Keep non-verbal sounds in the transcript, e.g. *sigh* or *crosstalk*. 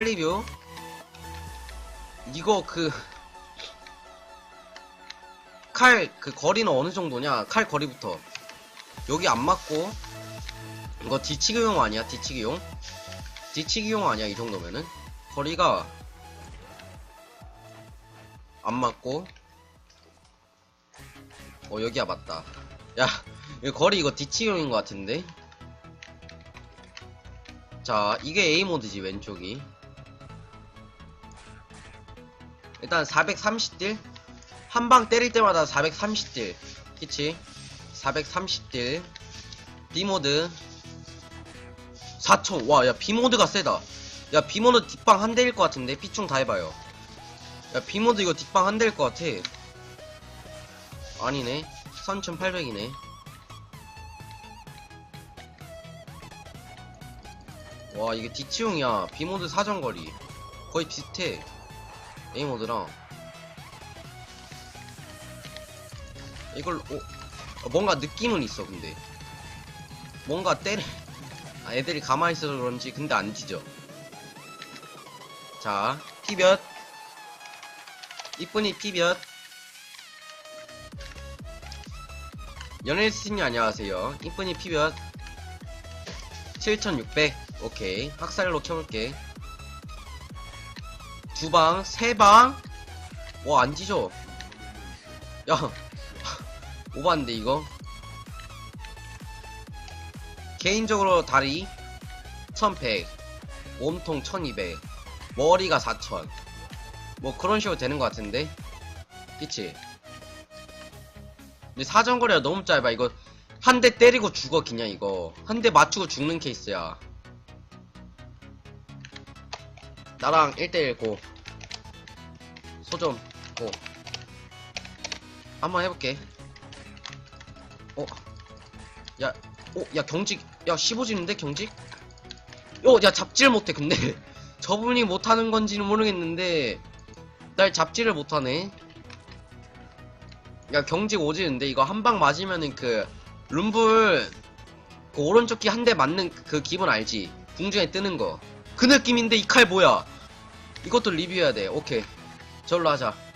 리뷰 이거 그 칼 그 거리는 어느 정도냐? 칼 거리부터. 여기 안 맞고 이거 뒤치기용 아니야? 뒤치기용? 뒤치기용 아니야 이 정도면은? 거리가 안 맞고. 어 여기야 맞다. 야 거리 이거 뒤치기용인 것 같은데? 자 이게 A 모드지 왼쪽이 일단 430딜. 한 방 때릴 때마다 430딜. 그치? 430딜. B모드. 4총 와야 B모드가 세다. 야 B모드 뒷방 한 대일 것 같은데? 피충 다 해봐요. 야 B모드 이거 뒷방 한 대일 것 같아. 아니네. 3800이네. 와 이게 D치용이야. B모드 사정거리. 거의 비슷해 A모드랑 이걸 어, 어, 뭔가 느낌은 있어 근데. 뭔가 때려 아, 애들이 가만히 있어서 그런지 근데 안 뒤져. 자 피볕. 이쁜이 피볕. 연애스님 안녕하세요. 이쁜이 피볕. 7600 오케이. 학살로 켜볼게 두 방 세 방? 와안 뒤져. 야 오반데 이거? 개인적으로 다리 1100 몸통 1200 머리가 4000 뭐 그런 식으로 되는 것 같은데? 그치? 근데 사정거리가 너무 짧아. 이거 한 대 때리고 죽어 그냥 이거. 한 대 맞추고 죽는 케이스야 나랑 1대1 고 소점 고 한번 해볼게 어? 야, 어, 야, 경직, 야, 15지는데, 경직? 어, 야, 잡지를 못해, 근데. *laughs* 저분이 못하는 건지는 모르겠는데, 날 잡지를 못하네. 야, 경직 오지는데, 이거 한 방 맞으면은 그, 룸블, 그 오른쪽 귀 한 대 맞는 그 기분 알지? 궁중에 뜨는 거. 그 느낌인데, 이 칼 뭐야? 이것도 리뷰해야 돼. 오케이. 저걸로 하자.